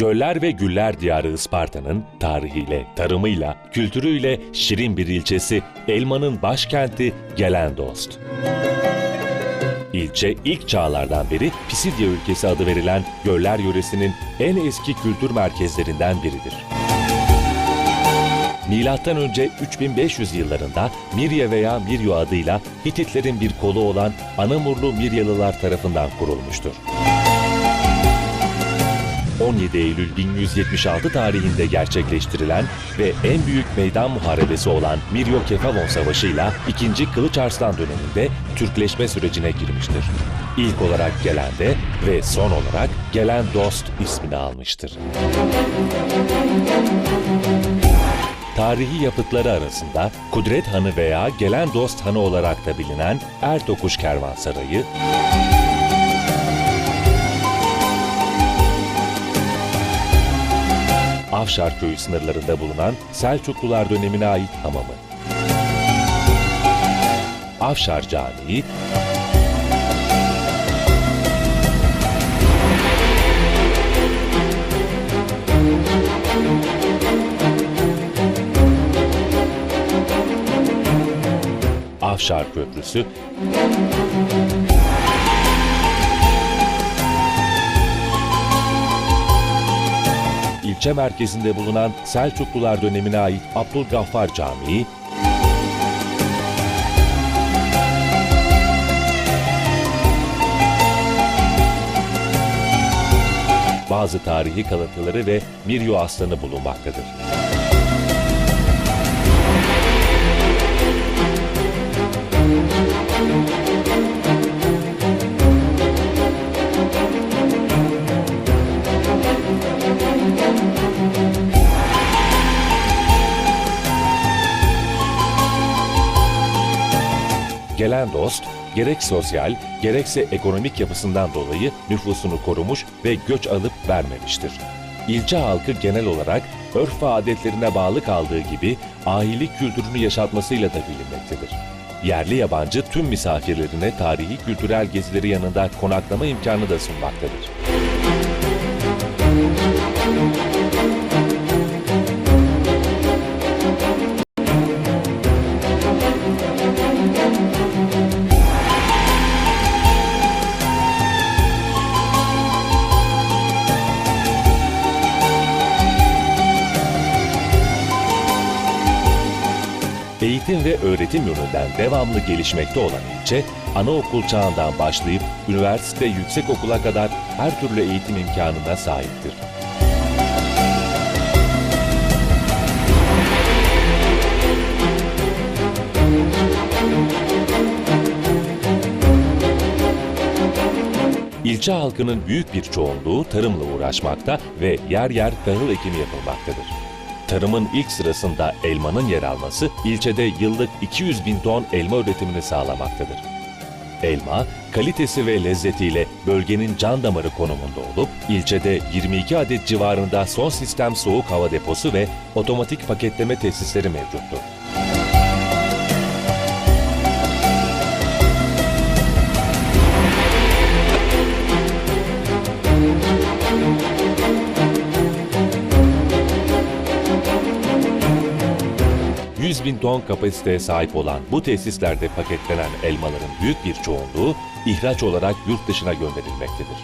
Göller ve güller diyarı Isparta'nın tarihiyle, tarımıyla, kültürüyle şirin bir ilçesi, elmanın başkenti Gelendost. İlçe ilk çağlardan beri Pisidya ülkesi adı verilen Göller yöresinin en eski kültür merkezlerinden biridir. Milattan önce 3500 yıllarında Mirye veya Miryo adıyla Hititlerin bir kolu olan Anamurlu Miryalılar tarafından kurulmuştur. 17 Eylül 1176 tarihinde gerçekleştirilen ve en büyük meydan muharebesi olan Miryo Kefavon Savaşı ile 2. Kılıç Arslan döneminde Türkleşme sürecine girmiştir. İlk olarak Gelen'de ve son olarak Gelen Dost ismini almıştır. Tarihi yapıtları arasında Kudret Hanı veya Gelen Dost Hanı olarak da bilinen Ertokuş Kervansarayı, Afşar köyü sınırlarında bulunan Selçuklular dönemine ait hamamı. Afşar Camii, Afşar Köprüsü, ilçe merkezinde bulunan Selçuklular dönemine ait Abdülgaffar Camii, bazı tarihi kalıntıları ve Miryo Aslanı bulunmaktadır. Gelen dost, gerek sosyal, gerekse ekonomik yapısından dolayı nüfusunu korumuş ve göç alıp vermemiştir. İlçe halkı genel olarak örf ve adetlerine bağlı kaldığı gibi ahilik kültürünü yaşatmasıyla da bilinmektedir. Yerli yabancı tüm misafirlerine tarihi kültürel gezileri yanında konaklama imkanı da sunmaktadır. Eğitim ve öğretim yönünden devamlı gelişmekte olan ilçe, anaokul çağından başlayıp üniversite yüksekokula kadar her türlü eğitim imkanına sahiptir. İlçe halkının büyük bir çoğunluğu tarımla uğraşmakta ve yer yer tahıl ekimi yapılmaktadır. Tarımın ilk sırasında elmanın yer alması ilçede yıllık 200 bin ton elma üretimini sağlamaktadır. Elma, kalitesi ve lezzetiyle bölgenin can damarı konumunda olup, ilçede 22 adet civarında son sistem soğuk hava deposu ve otomatik paketleme tesisleri mevcuttur. ...100 bin ton kapasiteye sahip olan bu tesislerde paketlenen elmaların büyük bir çoğunluğu ihraç olarak yurt dışına gönderilmektedir.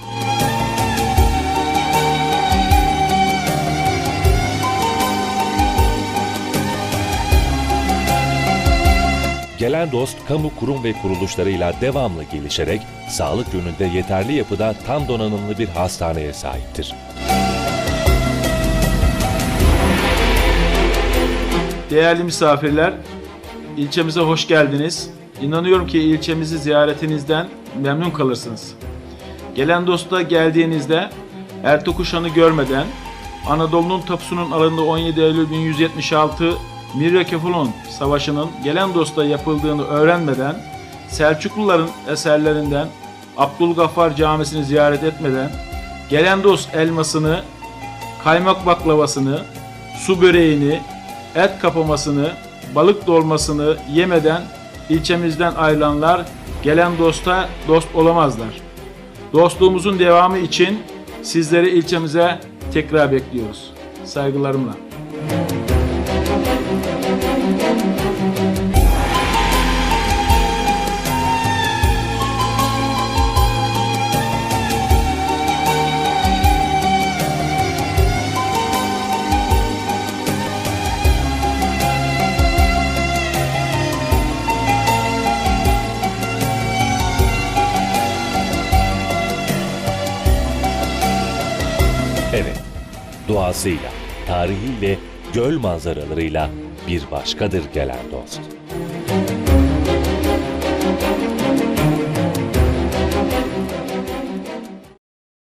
Gelen dost kamu kurum ve kuruluşlarıyla devamlı gelişerek sağlık yönünde yeterli yapıda tam donanımlı bir hastaneye sahiptir. Değerli misafirler, ilçemize hoş geldiniz. İnanıyorum ki ilçemizi ziyaretinizden memnun kalırsınız. Gelen dosta geldiğinizde Ertokuşan'ı görmeden Anadolu'nun tapusunun alındığı 17 Eylül 1176 Mirya Kefalon Savaşı'nın Gelen Dost'a yapıldığını öğrenmeden Selçukluların eserlerinden Abdülgaffar Camisi'ni ziyaret etmeden Gelen Dost elmasını, kaymak baklavasını, su böreğini, et kapamasını, balık dolmasını yemeden ilçemizden ayrılanlar gelen dosta dost olamazlar. Dostluğumuzun devamı için sizleri ilçemize tekrar bekliyoruz. Saygılarımla. Doğasıyla, tarihiyle, göl manzaralarıyla bir başkadır gelen dost.